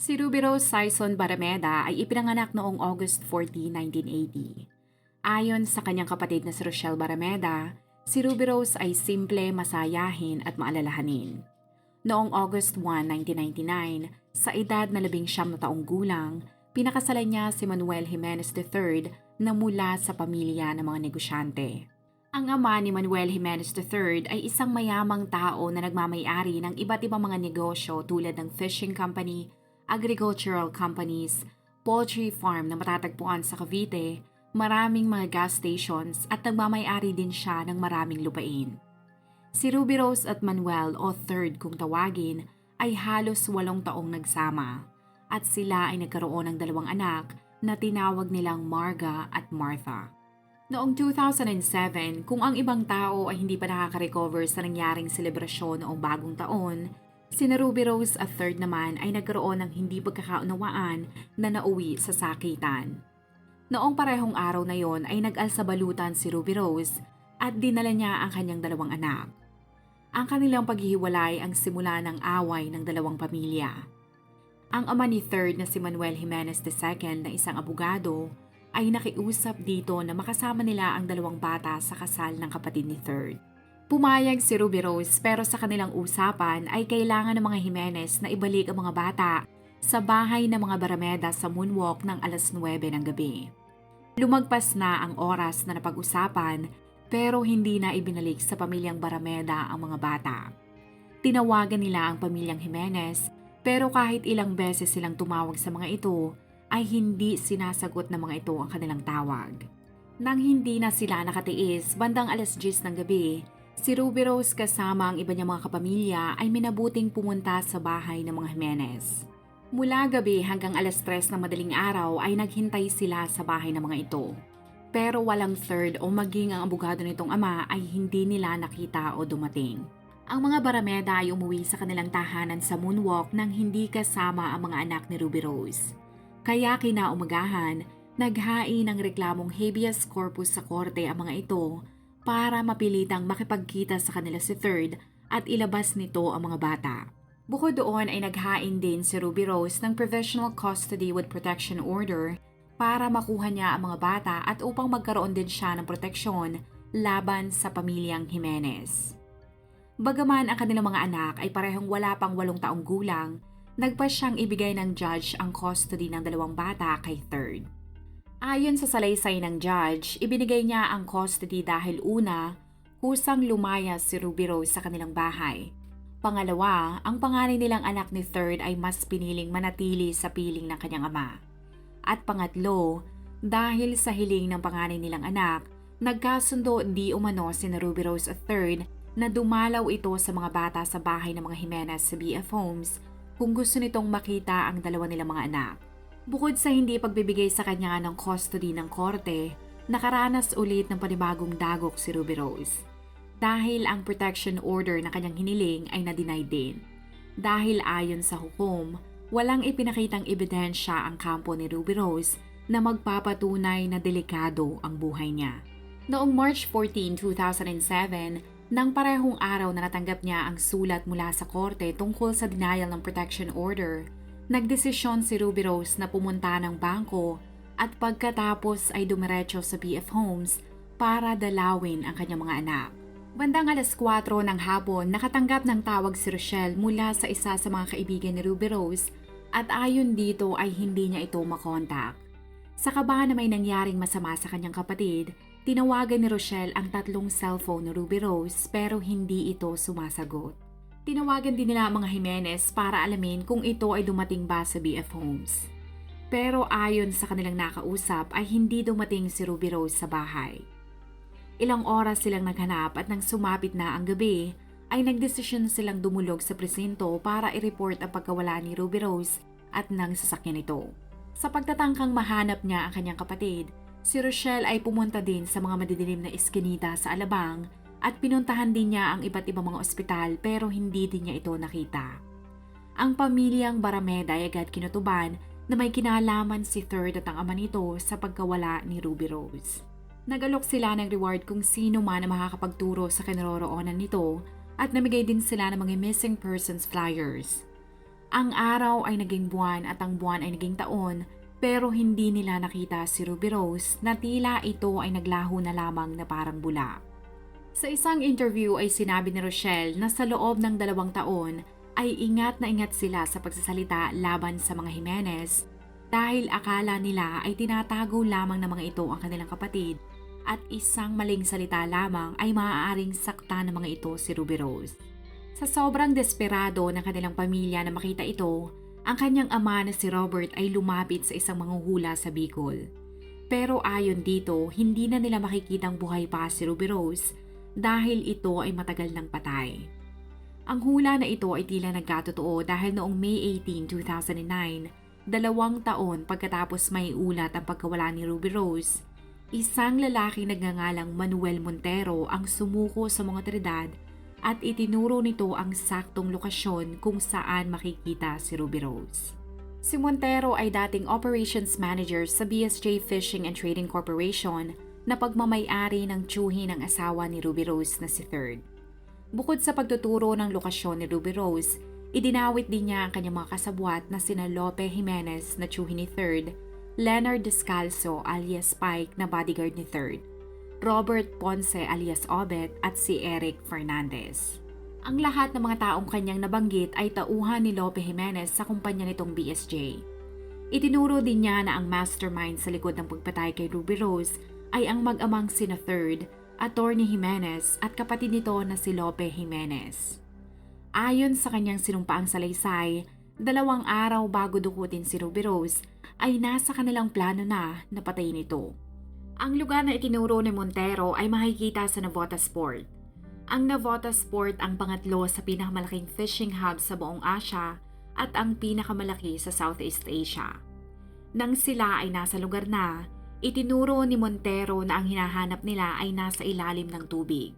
Si Ruby Rose Sison Barameda ay ipinanganak noong August 14, 1980. Ayon sa kanyang kapatid na si Rochelle Barameda, si Ruby Rose ay simple, masayahin at maalalahanin. Noong August 1, 1999, sa edad na labing siyam na taong gulang, pinakasalan niya si Manuel Jimenez III na mula sa pamilya ng mga negosyante. Ang ama ni Manuel Jimenez III ay isang mayamang tao na nagmamayari ng iba't ibang mga negosyo tulad ng fishing company, agricultural companies, poultry farm na matatagpuan sa Cavite, maraming mga gas stations at nagmamayari din siya ng maraming lupain. Si Ruby Rose at Manuel o third kung tawagin ay halos walong taong nagsama at sila ay nagkaroon ng dalawang anak na tinawag nilang Marga at Martha. Noong 2007, kung ang ibang tao ay hindi pa nakaka-recover sa nangyaring selebrasyon noong bagong taon, Si Ruby Rose at third naman ay nagkaroon ng hindi pagkakaunawaan na nauwi sa sakitan. Noong parehong araw na yon ay nag-alsabalutan si Ruby Rose at dinala niya ang kanyang dalawang anak. Ang kanilang paghihiwalay ang simula ng away ng dalawang pamilya. Ang ama ni third na si Manuel Jimenez II na isang abogado ay nakiusap dito na makasama nila ang dalawang bata sa kasal ng kapatid ni third. Pumayag si Ruby Rose pero sa kanilang usapan ay kailangan ng mga Jimenez na ibalik ang mga bata sa bahay ng mga Barameda sa moonwalk ng alas 9 ng gabi. Lumagpas na ang oras na napag-usapan pero hindi na ibinalik sa pamilyang Barameda ang mga bata. Tinawagan nila ang pamilyang Jimenez pero kahit ilang beses silang tumawag sa mga ito ay hindi sinasagot ng mga ito ang kanilang tawag. Nang hindi na sila nakatiis bandang alas 10 ng gabi, Si Ruby Rose kasama ang iba niyang mga kapamilya ay minabuting pumunta sa bahay ng mga Jimenez. Mula gabi hanggang alas 3 ng madaling araw ay naghintay sila sa bahay ng mga ito. Pero walang third o maging ang abogado nitong ama ay hindi nila nakita o dumating. Ang mga Barameda ay umuwi sa kanilang tahanan sa moonwalk nang hindi kasama ang mga anak ni Ruby Rose. Kaya kinaumagahan, naghain ng reklamong habeas corpus sa korte ang mga ito para mapilitang makipagkita sa kanila si Third at ilabas nito ang mga bata. Bukod doon ay naghain din si Ruby Rose ng Provisional Custody with Protection Order para makuha niya ang mga bata at upang magkaroon din siya ng proteksyon laban sa pamilyang Jimenez. Bagaman ang kanilang mga anak ay parehong wala pang walong taong gulang, nagpa siyang ibigay ng judge ang custody ng dalawang bata kay Third. Ayon sa salaysay ng judge, ibinigay niya ang custody dahil una, kusang lumayas si Ruby Rose sa kanilang bahay. Pangalawa, ang panganay nilang anak ni Third ay mas piniling manatili sa piling ng kanyang ama. At pangatlo, dahil sa hiling ng panganay nilang anak, nagkasundo di umano si Ruby Rose Third na dumalaw ito sa mga bata sa bahay ng mga Jimenez sa BF Homes kung gusto nitong makita ang dalawa nilang mga anak. Bukod sa hindi pagbibigay sa kanya ng custody ng korte, nakaranas ulit ng panibagong dagok si Ruby Rose. Dahil ang protection order na kanyang hiniling ay na-deny din. Dahil ayon sa hukom, walang ipinakitang ebidensya ang kampo ni Ruby Rose na magpapatunay na delikado ang buhay niya. Noong March 14, 2007, nang parehong araw na natanggap niya ang sulat mula sa korte tungkol sa denial ng protection order, Nagdesisyon si Ruby Rose na pumunta ng bangko at pagkatapos ay dumiretso sa BF Homes para dalawin ang kanyang mga anak. Bandang alas 4 ng hapon, nakatanggap ng tawag si Rochelle mula sa isa sa mga kaibigan ni Ruby Rose at ayon dito ay hindi niya ito makontak. Sa kabahan na may nangyaring masama sa kanyang kapatid, tinawagan ni Rochelle ang tatlong cellphone ni Ruby Rose pero hindi ito sumasagot. Tinawagan din nila ang mga Jimenez para alamin kung ito ay dumating ba sa BF Homes. Pero ayon sa kanilang nakausap ay hindi dumating si Ruby Rose sa bahay. Ilang oras silang naghanap at nang sumapit na ang gabi, ay nagdesisyon silang dumulog sa presinto para i-report ang pagkawala ni Ruby Rose at ng sasakyan nito. Sa pagtatangkang mahanap niya ang kanyang kapatid, si Rochelle ay pumunta din sa mga madidilim na iskinita sa Alabang at pinuntahan din niya ang iba't ibang mga ospital pero hindi din niya ito nakita. Ang pamilyang Barameda ay agad kinutuban na may kinalaman si Third at ang ama nito sa pagkawala ni Ruby Rose. Nagalok sila ng reward kung sino man ang makakapagturo sa kinaroroonan nito at namigay din sila ng mga missing persons flyers. Ang araw ay naging buwan at ang buwan ay naging taon pero hindi nila nakita si Ruby Rose na tila ito ay naglaho na lamang na parang bula. Sa isang interview ay sinabi ni Rochelle na sa loob ng dalawang taon ay ingat na ingat sila sa pagsasalita laban sa mga Jimenez dahil akala nila ay tinatago lamang ng mga ito ang kanilang kapatid at isang maling salita lamang ay maaaring sakta ng mga ito si Ruby Rose. Sa sobrang desperado ng kanilang pamilya na makita ito, ang kanyang ama na si Robert ay lumapit sa isang manghuhula sa Bicol. Pero ayon dito, hindi na nila makikitang buhay pa si Ruby Rose dahil ito ay matagal ng patay. Ang hula na ito ay tila nagkatotoo dahil noong May 18, 2009, dalawang taon pagkatapos may ulat ang pagkawala ni Ruby Rose, isang lalaki nagngangalang Manuel Montero ang sumuko sa mga otoridad at itinuro nito ang saktong lokasyon kung saan makikita si Ruby Rose. Si Montero ay dating operations manager sa BSJ Fishing and Trading Corporation na pagmamayari ng tsuhi ng asawa ni Ruby Rose na si Third. Bukod sa pagtuturo ng lokasyon ni Ruby Rose, idinawit din niya ang kanyang mga kasabwat na sina Lope Jimenez na tsuhi ni Third, Leonard Descalzo alias Spike na bodyguard ni Third, Robert Ponce alias Obet at si Eric Fernandez. Ang lahat ng mga taong kanyang nabanggit ay tauhan ni Lope Jimenez sa kumpanya nitong BSJ. Itinuro din niya na ang mastermind sa likod ng pagpatay kay Ruby Rose ay ang mag-amang sina Third, Attorney Jimenez at kapatid nito na si Lope Jimenez. Ayon sa kanyang sinumpaang salaysay, dalawang araw bago dukutin si Ruby Rose ay nasa kanilang plano na napatayin ito. Ang lugar na itinuro ni Montero ay makikita sa Navotas Port. Ang Navotas Port ang pangatlo sa pinakamalaking fishing hub sa buong Asia at ang pinakamalaki sa Southeast Asia. Nang sila ay nasa lugar na, itinuro ni Montero na ang hinahanap nila ay nasa ilalim ng tubig.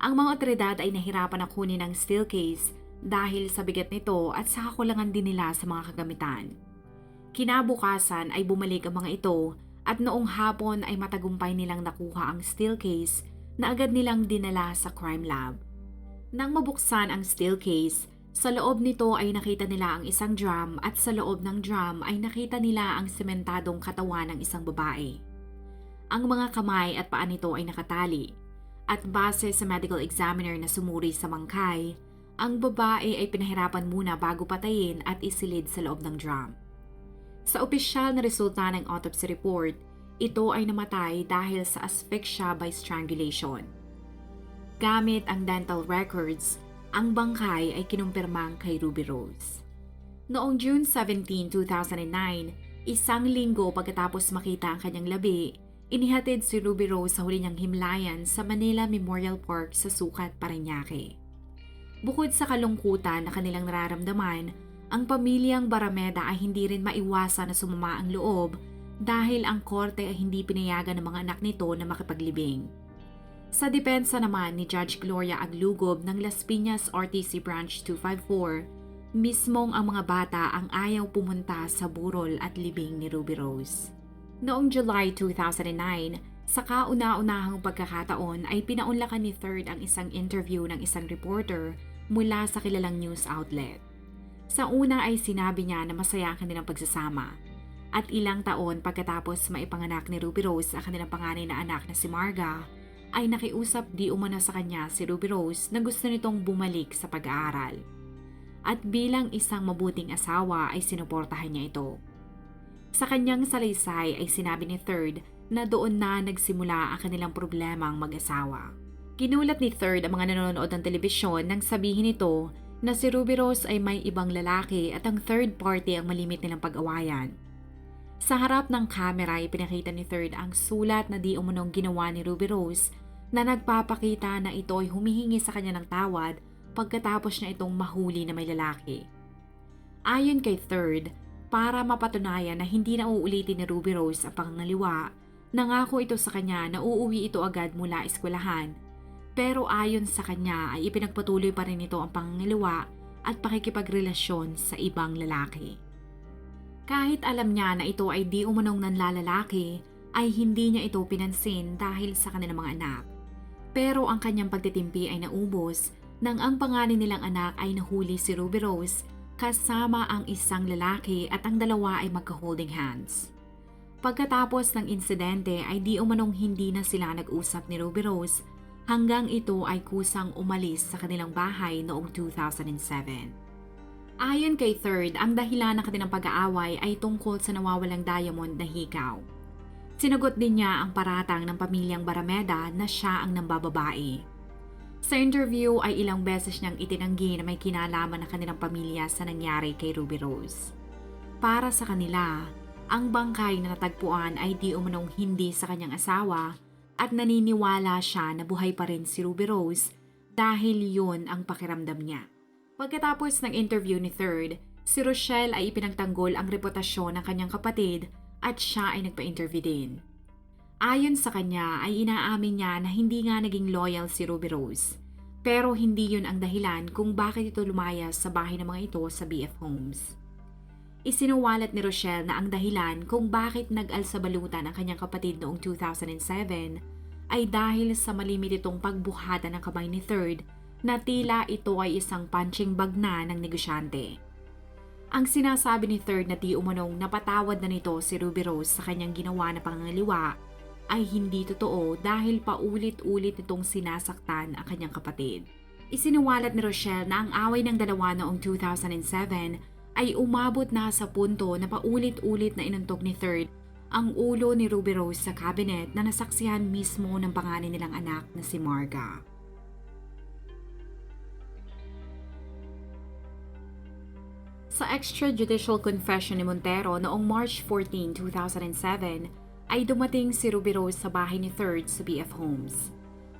Ang mga otoridad ay nahirapan na kunin ang steel case dahil sa bigat nito at sa kakulangan din nila sa mga kagamitan. Kinabukasan ay bumalik ang mga ito at noong hapon ay matagumpay nilang nakuha ang steel case na agad nilang dinala sa crime lab. Nang mabuksan ang steel case, sa loob nito ay nakita nila ang isang drum at sa loob ng drum ay nakita nila ang sementadong katawan ng isang babae. Ang mga kamay at paa nito ay nakatali at base sa medical examiner na sumuri sa mangkay, ang babae ay pinahirapan muna bago patayin at isilid sa loob ng drum. Sa opisyal na resulta ng autopsy report, ito ay namatay dahil sa asphyxia by strangulation. Gamit ang dental records, ang bangkay ay kinumpirmang kay Ruby Rose. Noong June 17, 2009, isang linggo pagkatapos makita ang kanyang labi, inihatid si Ruby Rose sa huli niyang himlayan sa Manila Memorial Park sa Sukat, Parañaque. Bukod sa kalungkutan na kanilang nararamdaman, ang pamilyang Barameda ay hindi rin maiwasan na sumama ang loob dahil ang korte ay hindi pinayagan ng mga anak nito na makipaglibing. Sa depensa naman ni Judge Gloria Aglugob ng Las Piñas RTC Branch 254, mismong ang mga bata ang ayaw pumunta sa burol at libing ni Ruby Rose. Noong July 2009, sa kauna-unahang pagkakataon ay pinaunlakan ni Third ang isang interview ng isang reporter mula sa kilalang news outlet. Sa una ay sinabi niya na masaya ang kanilang pagsasama. At ilang taon pagkatapos maipanganak ni Ruby Rose ang kanilang panganay na anak na si Marga, ay nakiusap di umano sa kanya si Ruby Rose na gusto nitong bumalik sa pag-aaral. At bilang isang mabuting asawa ay sinuportahan niya ito. Sa kanyang salaysay ay sinabi ni Third na doon na nagsimula ang kanilang problemang mag-asawa. Kinulat ni Third ang mga nanonood ng telebisyon nang sabihin nito na si Ruby Rose ay may ibang lalaki at ang third party ang malimit nilang pag-awayan. Sa harap ng kamera ay pinakita ni Third ang sulat na di umunong ginawa ni Ruby Rose na nagpapakita na ito ay humihingi sa kanya ng tawad pagkatapos niya itong mahuli na may lalaki. Ayon kay Third, para mapatunayan na hindi na uulitin ni Ruby Rose ang pangangaliwa, nangako ito sa kanya na uuwi ito agad mula eskwelahan. Pero ayon sa kanya ay ipinagpatuloy pa rin ito ang pangangaliwa at pakikipagrelasyon sa ibang lalaki. Kahit alam niya na ito ay di umanong nanlalalaki, ay hindi niya ito pinansin dahil sa kanilang mga anak. Pero ang kanyang pagtitimpi ay naubos nang ang pangalan nilang anak ay nahuli si Ruby Rose kasama ang isang lalaki at ang dalawa ay magka-holding hands. Pagkatapos ng insidente ay di umanong hindi na sila nag-usap ni Ruby Rose hanggang ito ay kusang umalis sa kanilang bahay noong 2007. Ayon kay Third, ang dahilan ng kanilang pag-aaway ay tungkol sa nawawalang diamond na hikaw. Sinagot din niya ang paratang ng pamilyang Barameda na siya ang nambababae. Sa interview ay ilang beses niyang itinanggi na may kinalaman ng kanilang pamilya sa nangyari kay Ruby Rose. Para sa kanila, ang bangkay na natagpuan ay di umanong hindi sa kanyang asawa at naniniwala siya na buhay pa rin si Ruby Rose dahil yun ang pakiramdam niya. Pagkatapos ng interview ni Third, si Rochelle ay ipinagtanggol ang reputasyon ng kanyang kapatid at siya ay nagpa-interview din. Ayon sa kanya ay inaamin niya na hindi nga naging loyal si Ruby Rose. Pero hindi yun ang dahilan kung bakit ito lumayas sa bahay ng mga ito sa BF Homes. Isinuwalat ni Rochelle na ang dahilan kung bakit nag-alsabalutan ang kanyang kapatid noong 2007 ay dahil sa malimit itong pagbuhata ng kamay ni Third na tila ito ay isang punching bag na ng negosyante. Ang sinasabi ni Third na di umanong napatawad na nito si Ruby Rose sa kanyang ginawa na pangangaliwa ay hindi totoo dahil paulit-ulit itong sinasaktan ang kanyang kapatid. Isinuwalat ni Rochelle na ang away ng dalawa noong 2007 ay umabot na sa punto na paulit-ulit na inuntok ni Third ang ulo ni Ruby Rose sa cabinet na nasaksihan mismo ng pangalan nilang anak na si Marga. Sa extrajudicial confession ni Montero noong March 14, 2007, ay dumating si Ruby Rose sa bahay ni Third sa BF Homes.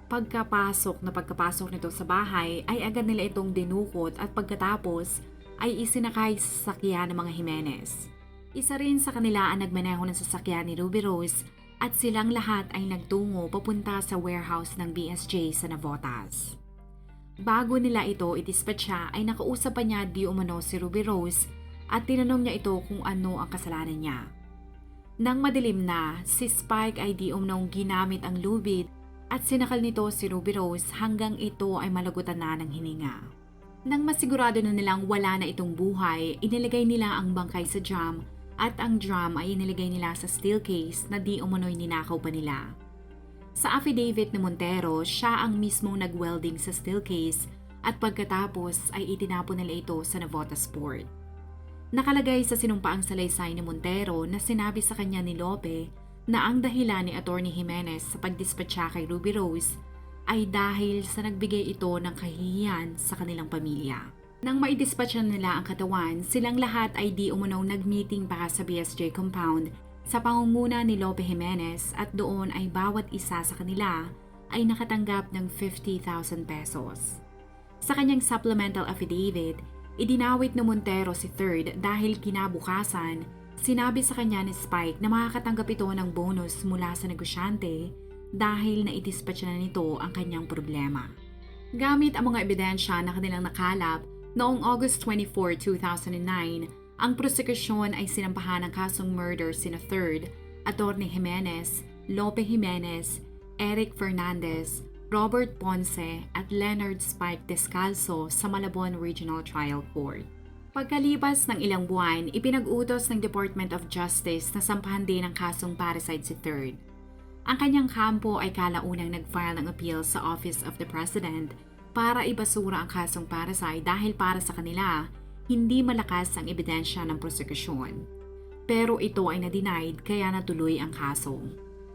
Pagkapasok na pagkapasok nito sa bahay ay agad nila itong dinukot at pagkatapos ay isinakay sa sasakyan ng mga Jimenez. Isa rin sa kanila ang nagmaneho ng sasakyan ni Ruby Rose at silang lahat ay nagtungo papunta sa warehouse ng BSJ sa Navotas. Bago nila ito idispatcha ay nakausap pa niya di umano si Ruby Rose at tinanong niya ito kung ano ang kasalanan niya. Nang madilim na, si Spike ay di umanong ginamit ang lubid at sinakal nito si Ruby Rose hanggang ito ay malagutan na ng hininga. Nang masigurado na nilang wala na itong buhay, inilagay nila ang bangkay sa drum at ang drum ay inilagay nila sa steel case na di umano'y ninakaw pa nila. Sa affidavit ni Montero, siya ang mismong nag-welding sa steel case at pagkatapos ay itinapon nila ito sa Navota Sport. Nakalagay sa sinumpaang salaysay ni Montero na sinabi sa kanya ni Lope na ang dahilan ni Attorney Jimenez sa pagdispatcha kay Ruby Rose ay dahil sa nagbigay ito ng kahihiyan sa kanilang pamilya. Nang maidispatcha nila ang katawan, silang lahat ay di umunong nag-meeting pa sa BSJ compound sa pangunguna ni Lope Jimenez at doon ay bawat isa sa kanila ay nakatanggap ng 50,000 pesos. Sa kanyang supplemental affidavit, idinawit ni Montero si Third dahil kinabukasan, sinabi sa kanya ni Spike na makakatanggap ito ng bonus mula sa negosyante dahil naidispatch na nito ang kanyang problema. Gamit ang mga ebidensya na kanilang nakalap, noong August 24, 2009, ang prosekusyon ay sinampahan ng kasong murder sina Third, Attorney Jimenez, Lope Jimenez, Eric Fernandez, Robert Ponce at Leonard Spike Descalzo sa Malabon Regional Trial Court. Pagkalipas ng ilang buwan, ipinag-utos ng Department of Justice na sampahan din ang kasong parasite si Third. Ang kanyang kampo ay kalaunang nag-file ng appeal sa Office of the President para ibasura ang kasong parasite dahil para sa kanila, hindi malakas ang ebidensya ng prosekusyon. Pero ito ay na-denied kaya natuloy ang kaso.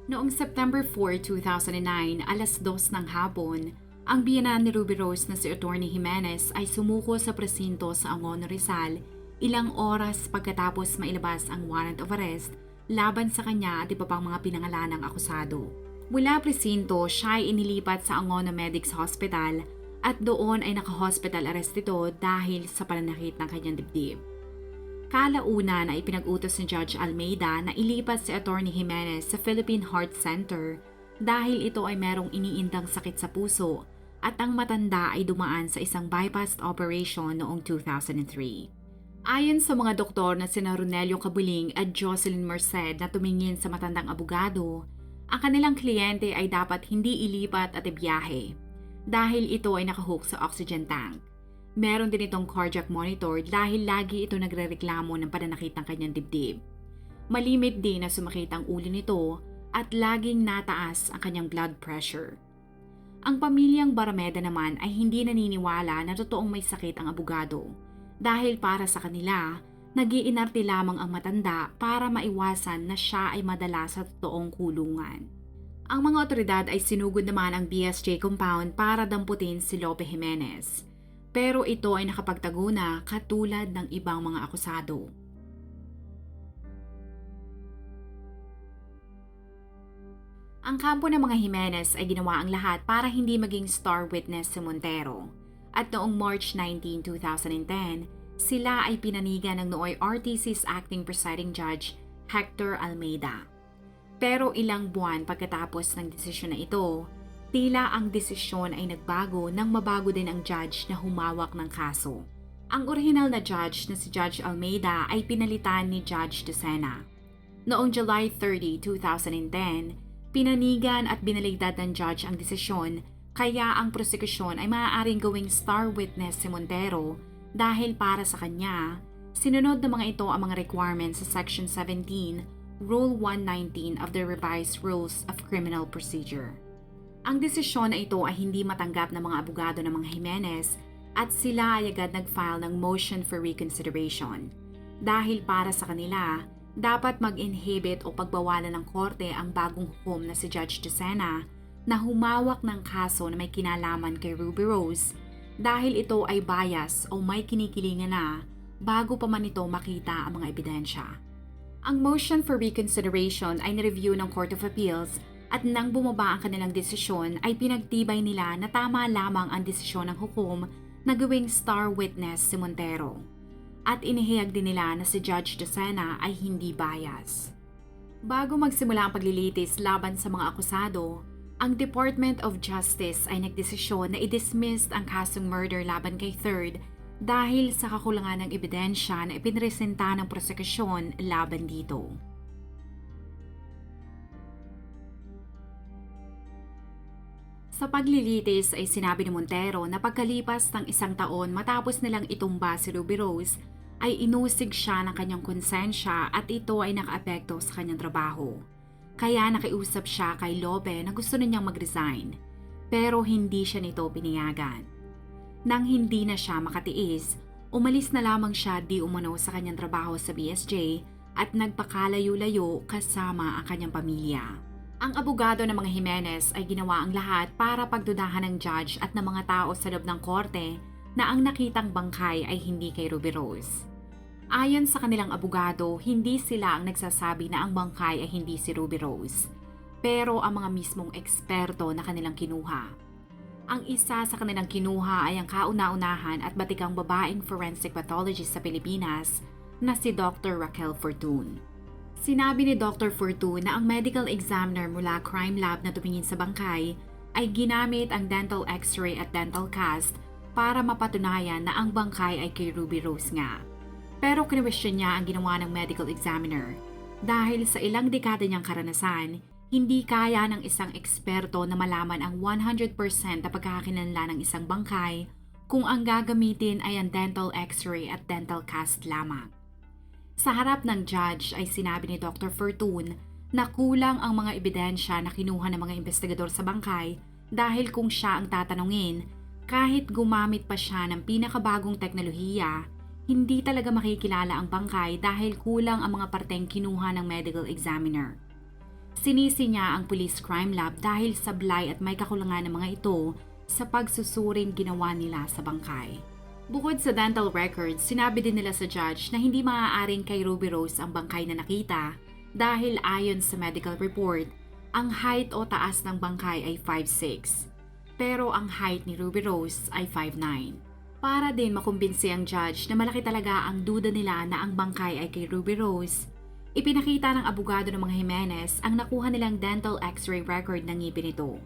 Noong September 4, 2009, alas 2 ng hapon, ang biyanan ni Ruby Rose na si Attorney Jimenez ay sumuko sa presinto sa Angono Rizal ilang oras pagkatapos mailabas ang warrant of arrest laban sa kanya at iba pang mga pinangalanang akusado. Mula presinto, siya ay inilipat sa Angono Medics Hospital at doon ay naka-hospital arrest ito dahil sa pananakit ng kanyang dibdib. Kalaunan ay pinag-utos ni Judge Almeida na ilipat si Attorney Jimenez sa Philippine Heart Center dahil ito ay merong iniindang sakit sa puso at ang matanda ay dumaan sa isang bypass operation noong 2003. Ayon sa mga doktor na sina Ronelio Cabuling at Jocelyn Merced na tumingin sa matandang abogado, ang kanilang kliyente ay dapat hindi ilipat at ibiyahe dahil ito ay nakahook sa oxygen tank. Meron din itong cardiac monitor dahil lagi ito nagrereklamo ng pananakit ng kanyang dibdib. Malimit din na sumakit ang ulo nito at laging nataas ang kanyang blood pressure. Ang pamilyang Barameda naman ay hindi naniniwala na totoong may sakit ang abogado dahil para sa kanila, nagiinarte lamang ang matanda para maiwasan na siya ay madala sa totoong kulungan. Ang mga otoridad ay sinugod naman ang BSJ compound para damputin si Lope Jimenez. Pero ito ay nakapagtago na katulad ng ibang mga akusado. Ang kampo ng mga Jimenez ay ginawa ang lahat para hindi maging star witness si Montero. At noong March 19, 2010, sila ay pinanigan ng nooy RTC's acting presiding judge Hector Almeida. Pero ilang buwan pagkatapos ng desisyon na ito, tila ang desisyon ay nagbago nang mabago din ang judge na humawak ng kaso. Ang original na judge na si Judge Almeida ay pinalitan ni Judge Lucena. Noong July 30, 2010, pinanigan at binaligtad ng judge ang desisyon kaya ang prosekusyon ay maaaring gawing star witness si Montero dahil para sa kanya, sinunod ng mga ito ang mga requirements sa Section 17, Rule 119 of the Revised Rules of Criminal Procedure. Ang desisyon na ito ay hindi matanggap ng mga abogado ng mga Jimenez at sila ay agad nag-file ng motion for reconsideration. Dahil para sa kanila, dapat mag-inhibit o pagbawalan ng korte ang bagong hukom na si Judge Lucena na humawak ng kaso na may kinalaman kay Ruby Rose dahil ito ay bias o may kinikilingan na bago pa man ito makita ang mga ebidensya. Ang motion for reconsideration ay nireview ng Court of Appeals at nang bumaba ang kanilang desisyon ay pinagtibay nila na tama lamang ang desisyon ng hukom na gawing star witness si Montero. At inihayag din nila na si Judge Docena ay hindi bias. Bago magsimula ang paglilitis laban sa mga akusado, ang Department of Justice ay nagdesisyon na i-dismiss ang kasong murder laban kay Third dahil sa kakulangan ng ebidensya na ipinresenta ng prosekusyon laban dito. Sa paglilitis ay sinabi ni Montero na pagkalipas ng isang taon matapos nilang itumba si Ruby Rose ay inusig siya ng kanyang konsensya at ito ay nakaapekto sa kanyang trabaho. Kaya nakiusap siya kay Lope na gusto na niyang mag-resign pero hindi siya nito pinayagan. Nang hindi na siya makatiis, umalis na lamang siya di umano sa kanyang trabaho sa BSJ at nagpakalayo-layo kasama ang kanyang pamilya. Ang abogado ng mga Jimenez ay ginawa ang lahat para pagdudahan ng judge at ng mga tao sa loob ng korte na ang nakitang bangkay ay hindi kay Ruby Rose. Ayon sa kanilang abogado, hindi sila ang nagsasabi na ang bangkay ay hindi si Ruby Rose, pero ang mga mismong eksperto na kanilang kinuha. Ang isa sa kanilang kinuha ay ang kauna-unahan at batikang babaeng forensic pathologist sa Pilipinas na si Dr. Raquel Fortune. Sinabi ni Dr. Fortune na ang medical examiner mula crime lab na tumingin sa bangkay ay ginamit ang dental x-ray at dental cast para mapatunayan na ang bangkay ay kay Ruby Rose nga. Pero kinwestiyon niya ang ginawa ng medical examiner dahil sa ilang dekada niyang karanasan, hindi kaya ng isang eksperto na malaman ang 100% na pagkakakinanla ng isang bangkay kung ang gagamitin ay ang dental x-ray at dental cast lamang. Sa harap ng judge ay sinabi ni Dr. Fortune na kulang ang mga ebidensya na kinuha ng mga investigador sa bangkay dahil kung siya ang tatanungin, kahit gumamit pa siya ng pinakabagong teknolohiya, hindi talaga makikilala ang bangkay dahil kulang ang mga parteng kinuha ng medical examiner. Sinisi niya ang police crime lab dahil sablay at may kakulangan ng mga ito sa pagsusuring ginawa nila sa bangkay. Bukod sa dental records, sinabi din nila sa judge na hindi maaaring kay Ruby Rose ang bangkay na nakita dahil ayon sa medical report, ang height o taas ng bangkay ay 5'6", pero ang height ni Ruby Rose ay 5'9". Para din makumbinsi ang judge na malaki talaga ang duda nila na ang bangkay ay kay Ruby Rose, ipinakita ng abogado ng mga Jimenez ang nakuha nilang dental x-ray record ng ngipin nito.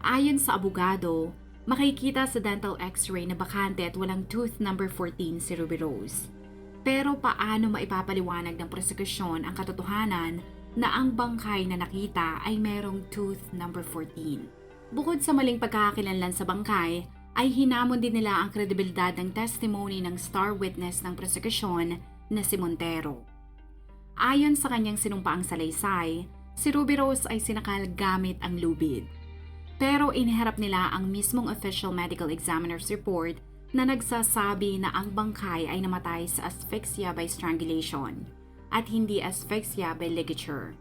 Ayon sa abogado, makikita sa dental x-ray na bakante at walang tooth number 14 si Ruby Rose. Pero paano maipapaliwanag ng prosekusyon ang katotohanan na ang bangkay na nakita ay merong tooth number 14? Bukod sa maling pagkakakilanlan sa bangkay, ay hinamon din nila ang kredibilidad ng testimony ng star witness ng prosekusyon na si Montero. Ayon sa kanyang sinumpaang salaysay, si Ruby Rose ay sinakal gamit ang lubid. Pero iniharap nila ang mismong official medical examiner's report na nagsasabi na ang bangkay ay namatay sa asphyxia by strangulation at hindi asphyxia by ligature.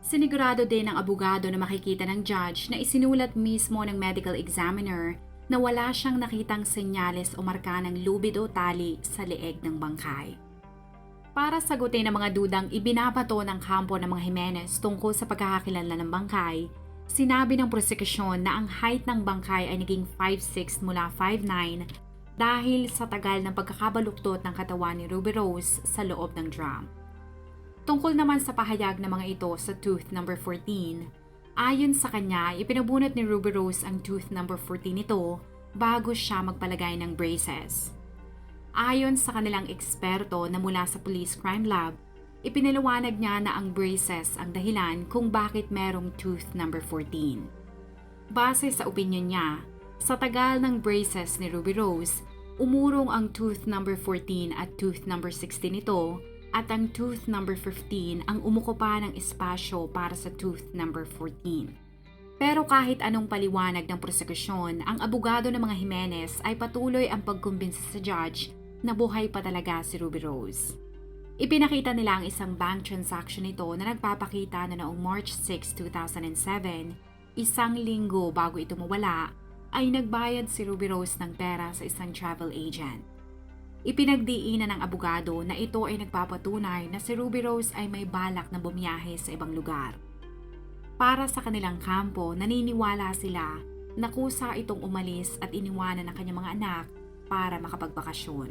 Sinigurado din ng abogado na makikita ng judge na isinulat mismo ng medical examiner na wala siyang nakitang senyales o marka ng lubid o tali sa leeg ng bangkay. Para sagutin ang mga dudang ibinabato ng kampo ng mga Jimenez tungkol sa pagkakakilanlan ng bangkay, sinabi ng prosekusyon na ang height ng bangkay ay naging 5'6 mula 5'9 dahil sa tagal ng pagkakabaluktot ng katawan ni Ruby Rose sa loob ng drum. Tungkol naman sa pahayag ng mga ito sa tooth number 14, Ayon sa kanya, ipinabunot ni Ruby Rose ang tooth number 14 nito bago siya magpalagay ng braces. Ayon sa kanilang eksperto na mula sa Police Crime Lab, ipinaliwanag niya na ang braces ang dahilan kung bakit merong tooth number 14. Base sa opinion niya, sa tagal ng braces ni Ruby Rose, umurong ang tooth number 14 at tooth number 16 nito at ang tooth number 15 ang umuko pa ng espasyo para sa tooth number 14. Pero kahit anong paliwanag ng prosekusyon, ang abogado ng mga Jimenez ay patuloy ang pagkumbinsi sa judge na buhay pa talaga si Ruby Rose. Ipinakita nila ang isang bank transaction nito na nagpapakita na noong March 6, 2007, isang linggo bago ito mawala, ay nagbayad si Ruby Rose ng pera sa isang travel agent. Ipinagdiinan ng abogado na ito ay nagpapatunay na si Ruby Rose ay may balak na bumiyahe sa ibang lugar. Para sa kanilang kampo, naniniwala sila na kusa itong umalis at iniwanan ng kanyang mga anak para makapagbakasyon.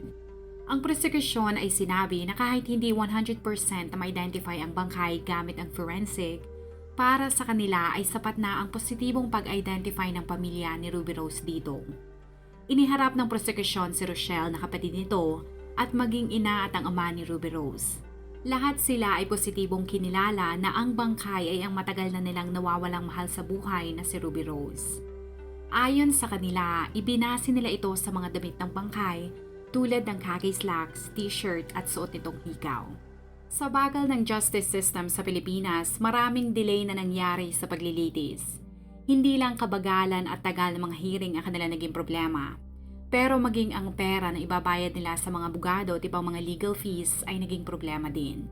Ang prosekusyon ay sinabi na kahit hindi 100% na ma-identify ang bangkay gamit ang forensic, para sa kanila ay sapat na ang positibong pag-identify ng pamilya ni Ruby Rose dito. Iniharap ng prosekusyon si Rochelle na kapatid nito at maging ina at ang ama ni Ruby Rose. Lahat sila ay positibong kinilala na ang bangkay ay ang matagal na nilang nawawalang mahal sa buhay na si Ruby Rose. Ayon sa kanila, ibinasi nila ito sa mga damit ng bangkay tulad ng khaki slacks, t-shirt at suot nitong hikaw. Sa bagal ng justice system sa Pilipinas, maraming delay na nangyari sa paglilitis. Hindi lang kabagalan at tagal ng mga hearing ang kanila naging problema. Pero maging ang pera na ibabayad nila sa mga abogado at ibang mga legal fees ay naging problema din.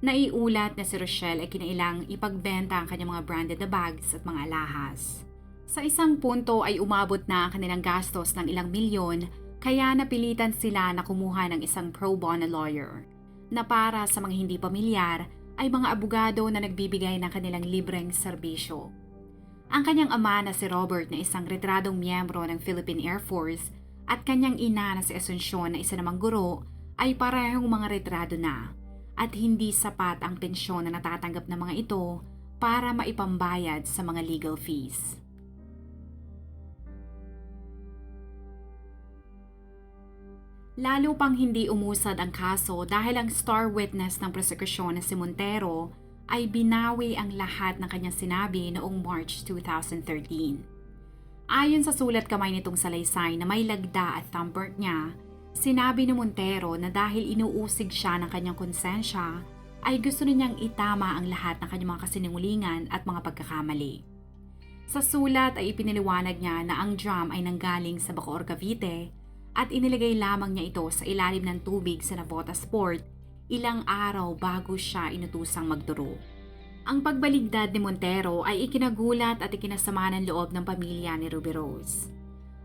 Naiulat na si Rochelle ay kinailang ipagbenta ang kanyang mga branded na bags at mga alahas. Sa isang punto ay umabot na ang kanilang gastos ng ilang milyon kaya napilitan sila na kumuha ng isang pro bono lawyer na para sa mga hindi pamilyar ay mga abogado na nagbibigay ng kanilang libreng serbisyo. Ang kanyang ama na si Robert na isang retradong miyembro ng Philippine Air Force at kanyang ina na si Asuncion na isa namang guro ay parehong mga retrado na at hindi sapat ang pensyon na natatanggap ng mga ito para maipambayad sa mga legal fees. Lalo pang hindi umusad ang kaso dahil ang star witness ng prosekusyon na si Montero ay binawi ang lahat ng kanyang sinabi noong March 2013. Ayon sa sulat kamay nitong salaysay na may lagda at thumbprint niya, sinabi ni Montero na dahil inuusig siya ng kanyang konsensya, ay gusto niyang itama ang lahat ng kanyang mga kasinungulingan at mga pagkakamali. Sa sulat ay ipiniliwanag niya na ang drum ay nanggaling sa Bacoor, Cavite at inilagay lamang niya ito sa ilalim ng tubig sa Navota Sport ilang araw bago siya inutusang magturo. Ang pagbaligdad ni Montero ay ikinagulat at ikinasama ng loob ng pamilya ni Ruby Rose.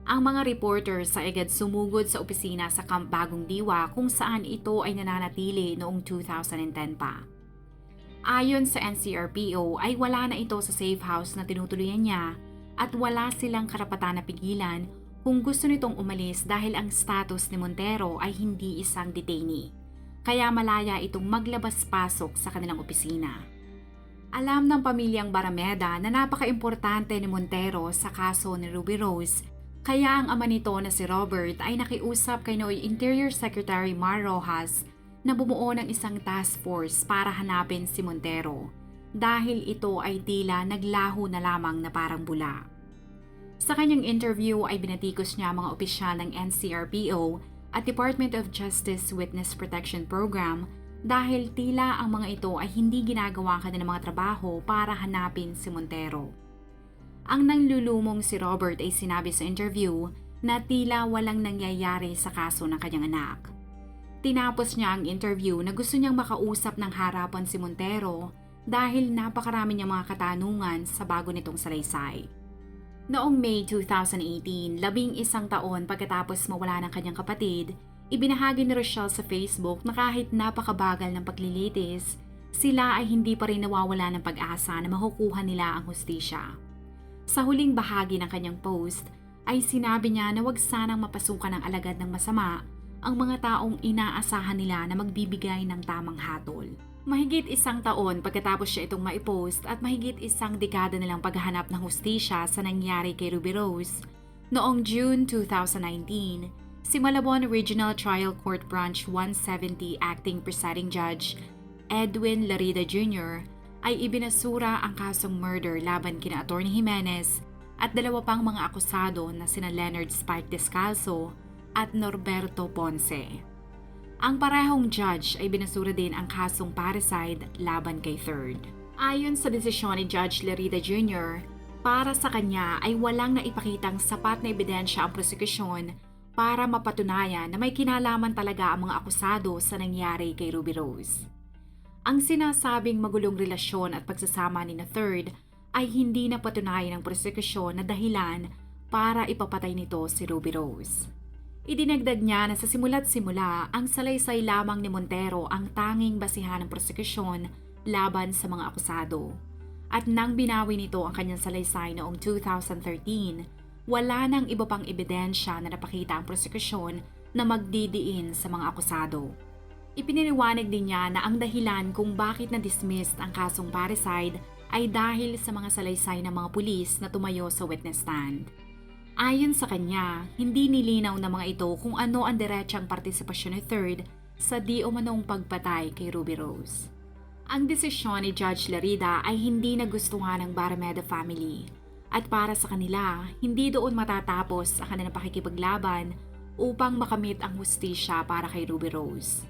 Ang mga reporters sa agad sumugod sa opisina sa Camp Bagong Diwa kung saan ito ay nananatili noong 2010 pa. Ayon sa NCRPO ay wala na ito sa safe house na tinutuluyan niya at wala silang karapatan na pigilan kung gusto nitong umalis dahil ang status ni Montero ay hindi isang detainee. Kaya malaya itong maglabas-pasok sa kanilang opisina. Alam ng pamilyang Barameda na napaka-importante ni Montero sa kaso ni Ruby Rose kaya ang ama nito na si Robert ay nakiusap kay Noy Interior Secretary Mar Rojas na bumuo ng isang task force para hanapin si Montero dahil ito ay tila naglaho na lamang na parang bula. Sa kanyang interview ay binatikos niya mga opisyal ng NCRPO at Department of Justice Witness Protection Program dahil tila ang mga ito ay hindi ginagawa kanilang mga trabaho para hanapin si Montero. Ang nanlulumong si Robert ay sinabi sa interview na tila walang nangyayari sa kaso ng kanyang anak. Tinapos niya ang interview na gusto niyang makausap ng harapan si Montero dahil napakarami niyang mga katanungan sa bago nitong salaysay. Noong May 2018, labing isang taon pagkatapos mawala ng kanyang kapatid, ibinahagi ni Rochelle sa Facebook na kahit napakabagal ng paglilitis, sila ay hindi pa rin nawawala ng pag-asa na makukuha nila ang hustisya. Sa huling bahagi ng kanyang post, ay sinabi niya na wag sanang mapasukan ng alagad ng masama ang mga taong inaasahan nila na magbibigay ng tamang hatol. Mahigit isang taon pagkatapos siya itong maipost at mahigit isang dekada nilang paghahanap ng hustisya sa nangyari kay Ruby Rose, noong June 2019, si Malabon Regional Trial Court Branch 170 Acting Presiding Judge Edwin Larida Jr. ay ibinasura ang kasong murder laban kina Atty. Jimenez at dalawa pang mga akusado na sina Leonard Spike Descalzo at Norberto Ponce. Ang parehong judge ay binasura din ang kasong parricide laban kay Third. Ayon sa desisyon ni Judge Lerida Jr., para sa kanya ay walang naipakitang sapat na ebidensya ang prosekusyon para mapatunayan na may kinalaman talaga ang mga akusado sa nangyari kay Ruby Rose. Ang sinasabing magulong relasyon at pagsasama ni na Third ay hindi napatunayan ng prosekusyon na dahilan para ipapatay nito si Ruby Rose. Idinagdag niya na sa simula't simula, ang salaysay lamang ni Montero ang tanging basihan ng prosekusyon laban sa mga akusado. At nang binawi nito ang kanyang salaysay noong 2013, wala nang iba pang ebidensya na napakita ang prosekusyon na magdidiin sa mga akusado. Ipiniliwanag din niya na ang dahilan kung bakit na-dismissed ang kasong parricide ay dahil sa mga salaysay ng mga pulis na tumayo sa witness stand. Ayon sa kanya, hindi nilinaw ng mga ito kung ano ang diretsang partisipasyon ni Third sa di umanong pagpatay kay Ruby Rose. Ang desisyon ni Judge Larida ay hindi nagustuhan ng Barameda family at para sa kanila, hindi doon matatapos ang kanilang pakikipaglaban upang makamit ang hustisya para kay Ruby Rose.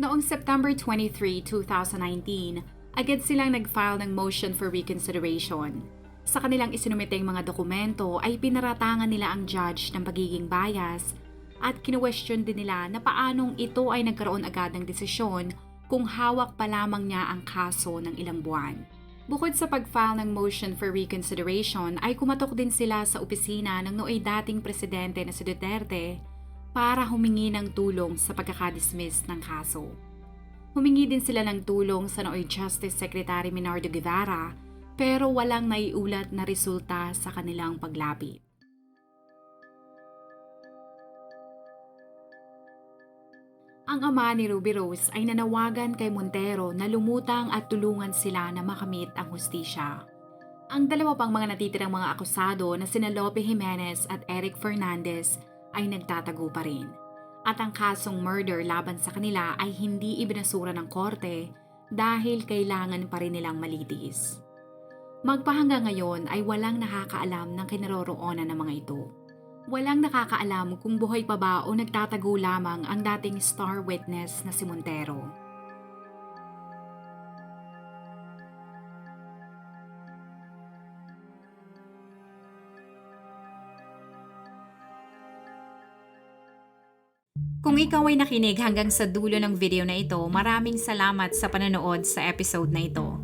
Noong September 23, 2019, agad silang nag-file ng motion for reconsideration sa kanilang isinumiteng mga dokumento ay pinaratangan nila ang judge ng pagiging bias at kinuwestiyon din nila na paanong ito ay nagkaroon agad ng desisyon kung hawak pa lamang niya ang kaso ng ilang buwan. Bukod sa pag-file ng motion for reconsideration ay kumatok din sila sa opisina ng nooy dating presidente na si Duterte para humingi ng tulong sa pagkakadismiss ng kaso. Humingi din sila ng tulong sa nooy Justice Secretary Minardo Guevara pero walang naiulat na resulta sa kanilang paglapit. Ang ama ni Ruby Rose ay nanawagan kay Montero na lumutang at tulungan sila na makamit ang hustisya. Ang dalawa pang mga natitirang mga akusado na sina Lope Jimenez at Eric Fernandez ay nagtatago pa rin. At ang kasong murder laban sa kanila ay hindi ibinasura ng korte dahil kailangan pa rin nilang malitis. Magpahanga ngayon ay walang nakakaalam ng kinaroroonan ng mga ito. Walang nakakaalam kung buhay pa ba o nagtatago lamang ang dating star witness na si Montero. Kung ikaw ay nakinig hanggang sa dulo ng video na ito, maraming salamat sa panonood sa episode na ito.